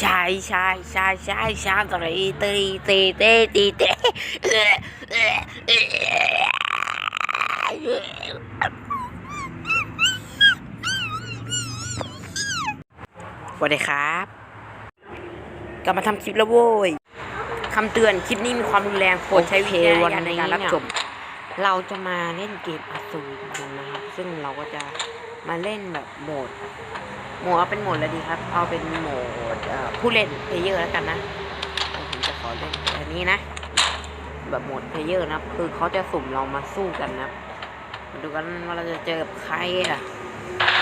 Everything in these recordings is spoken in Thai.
ใช่ใช่ใช่ใช่ใช่ตีตีตีตีตีตีสวัสดีครับ กลับมาทำคลิปแล้วโว้ยคำเตือนคลิปนี้มีความรุนแรงโปรดใช้วิจารณญาณในการรับชมเราจะมาเล่นเกมอัศวินกันนะครับ ซึ่งเราก็จะ มาเล่นแบบโหมดโหมดเอาเป็นโหมดอะไรดีครับ เอาเป็นโหมดผู้เล่นเพลเยอร์แล้วกันนะผมจะขอเล่นอันนี้นะ แบบโหมดเพลเยอร์นะคือเขาจะสุ่มเรามาสู้กันนะมาดูกันว่าเราจะเจอกับใครอะ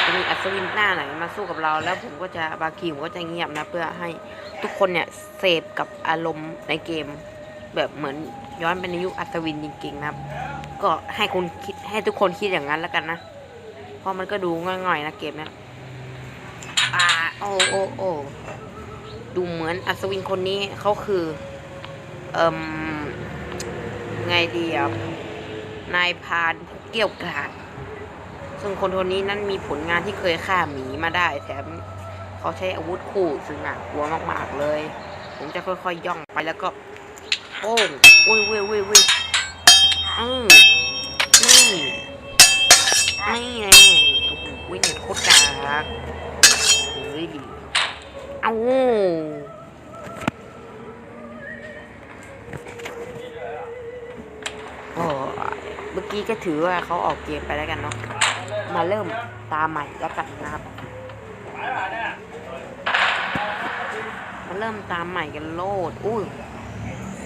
จะมีอัศวินหน้าไหนมาสู้กับเรา แล้วผมก็จะบางทีผมก็จะเงียบนะ เพื่อให้ทุกคนเนี่ยเสพกับอารมณ์ในเกม แบบเหมือนย้อนไปในยุคอัศวินจริงๆนะครับ ก็ให้คุณคิดให้ทุกคนคิดอย่างนั้นแล้วกันนะ เพราะมันก็ดูง่อยๆนะเกมเนี้ยอ่าโอ้โอ้โอ้ดูเหมือนอัศวินคนนี้เขาคือ เอ่มไงดีอะนายพานผู้เกี่ยวกาดซึ่งคนคนนี้นั้นมีผลงานที่เคยฆ่าหมีมาได้ แถมเขาใช้อาวุธคู่ซึ่งน่ากลัวมากๆเลย ผมจะค่อยๆย่องไปแล้วก็โป้งอุ้ยอุ้ยอุ้ยอุ้ย เมื่อกี้ก็ถือว่าเขาออกเกมไปแล้วกันเนาะ มาเริ่มตาใหม่แล้วกันนะครับ มาเริ่มตามใหม่กันโลด อุ้ย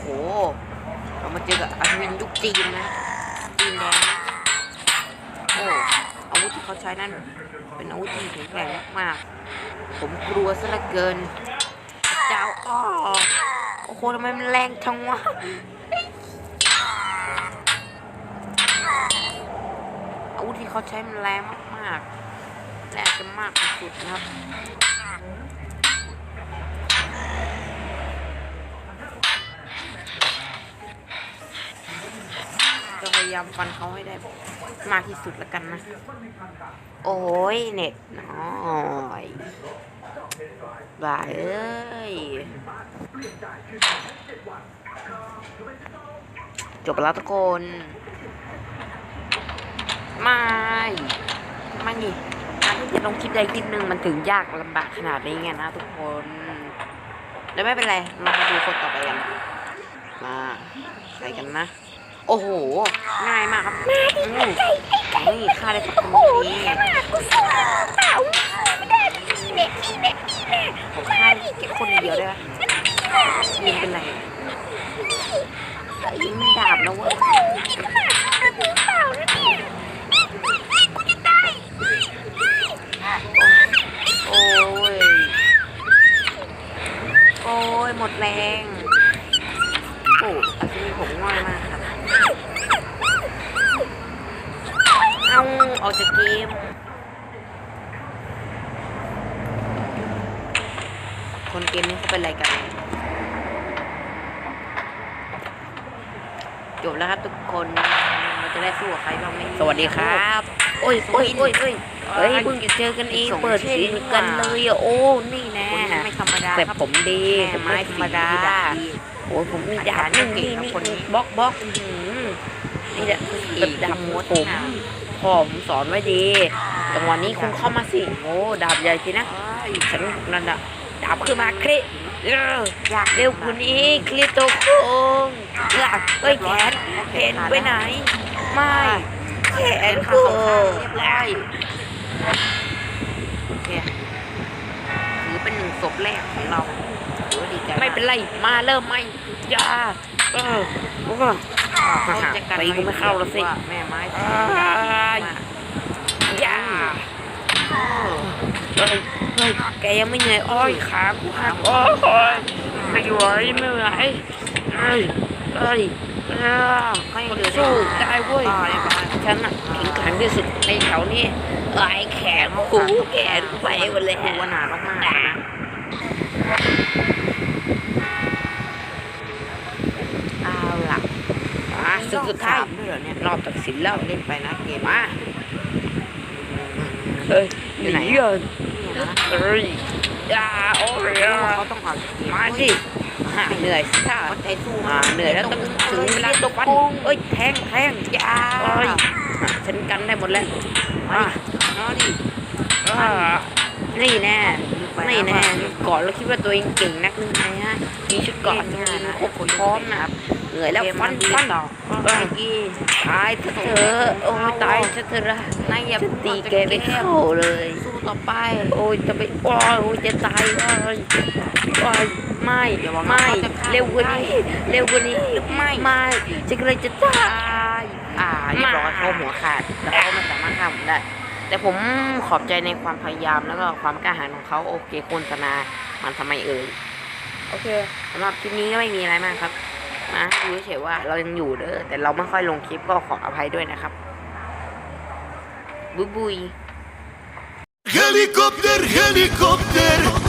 โห เรามาเจอกับอาวินยุคจีนนะจีนแดงโอ้อาวุธที่เขาใช้นั่น เป็นอาวุธที่แข็งแกร่งมากๆผมกลัวซะเหลือเกิน เจ้าอ้อโอ้โหทำไมมันแรงจังวะ อา วุธที่เขาใช้มันแรงมากๆแรงจะมากสุดนะครับจะพยายามฟันเขาให้ได้มากที่สุดแล้วกันนะ โอ้ยเน็ตน้อยบ้าเอ้ย จบแล้วทุกคน ไม่ไม่นี่การที่จะลงคลิปใดคลิปหนึ่งมันถึงยากลำบากขนาดนี้ไงนะทุกคนแล้วไม่เป็นไร เรามาดูคนต่อไปกัน มาใครกันนะ โอ้โห ง่ายมากครับนี่ฆ่าได้ทุกคนนี้กูสู้เปล่าไม่ได้เน็ตนี่เน็ตนี่แน่ผมฆ่าได้แค่คนเดียวได้ปะยิงเป็นไรยิงไม่ดาบนะเว้ย ดแรงโอ้อันนี้ผมง่อยมากครับเอาออกจากเกมคนเกมนี้เขาเป็นอะไรกันจบแล้วครับทุกคนเราจะได้สู้กับใครบ้างไหมสวัสดีครับ โอ้ยโอ้ยโอ้ยโอ้ยเฮ้ยเพิ่งจะเจอกันเองเปิดซีนกันเลยอะโอ้นี่แน่ไม่ธรรมดาแต่ผมดีผมไม่ธรรมดาโอ้ยผมมีดาบนี่นี่นี่บล็อกบล็อกอื้อหือนี่แหละแบบดาบมดผมพ่อผมสอนไว้ดีจังหวะนี้คุณเข้ามาสิโอ้ดาบใหญ่สินะฉันนั่นดะดาบขึ้นมาคลิเอออยากเร็วคุณอีกคลิโตโคงหลักเอ้ยแขนแขนไปไหน ไม่ แขนกูไล่โอเคถือเป็นหนึ่งศพแรกของเราถือว่าดีใจไม่เป็นไรมาเริ่มไม่อย่าเออกูก็เขาจะกันตีกูไม่เข้าแล้วสิแม่ไม้อ้ายอย่าเฮ้ยเฮ้ยแกยังไม่เหนื่อยอ้อยขากูหักโอ้ยไม่ไหวไม่ไหวเฮ้ยเฮ้ย เอ้าก็ยังคนเดือดสู้ได้เว้ยต่อเลยประมาณฉันน่ะแข็งแกร่งที่สุดในแถวนี้ไอ้แขนกูแขนกูไปหมดเลยกูว่าหนามากๆนะเอาล่ะอะสุดสุดท้ายด้วยเหรอเนี่ยรอบตัดสินแล้วเล่นไปนะเกมมาเฮ้ยอยู่ไหนเยอะเฮ้ยอ่าโอ้ยอ่าเขาต้องออกจากเกมมาสิ หาเหนื่อยสิท่าวัดใจสู้อ่าเหนื่อยแล้วต้องถึงเวลาตกฟันเอ้ยแทงแทงยาเอ้ยอะฉันกันได้หมดแล้วอะเนาะดิอ่านี่แน่นี่แน่เกาะแล้วคิดว่าตัวเองเก่งนักหรือไงฮะมีชุดเกาะมีครบพร้อมนะเหนื่อยแล้วฟันฟันต่อเอ้ยกี้ตายเถอะเธอะโอ้ยตายเถอะเธอะละนายอย่าฉันตีแกไปเข้าเลยสู้ ต่อไป โอ้ยจะไปโอ้ยโอ้ยจะตายโอ้ยโอ้ยไม่อย่าบอกนะไม่เขาจะฆ่าเร็วกว่านี้เร็วกว่านี้ไม่ไม่จะกำลังจะตายอ่าเรียบร้อยเขาหัวขาดแล้วเขาไม่สามารถฆ่าผมได้แต่ผมขอบใจในความพยายามแล้วก็ความกล้าหาญของเขาโอเคโฆษณามันทำไมเอ่ยโอเคสำหรับคลิปนี้ก็ไม่มีอะไรมากครับนะดูเฉยๆว่าเรายังอยู่เด้อแต่เราไม่ค่อยลงคลิปก็ขออภัยด้วยนะครับบุยบุย Helikopter, helikopter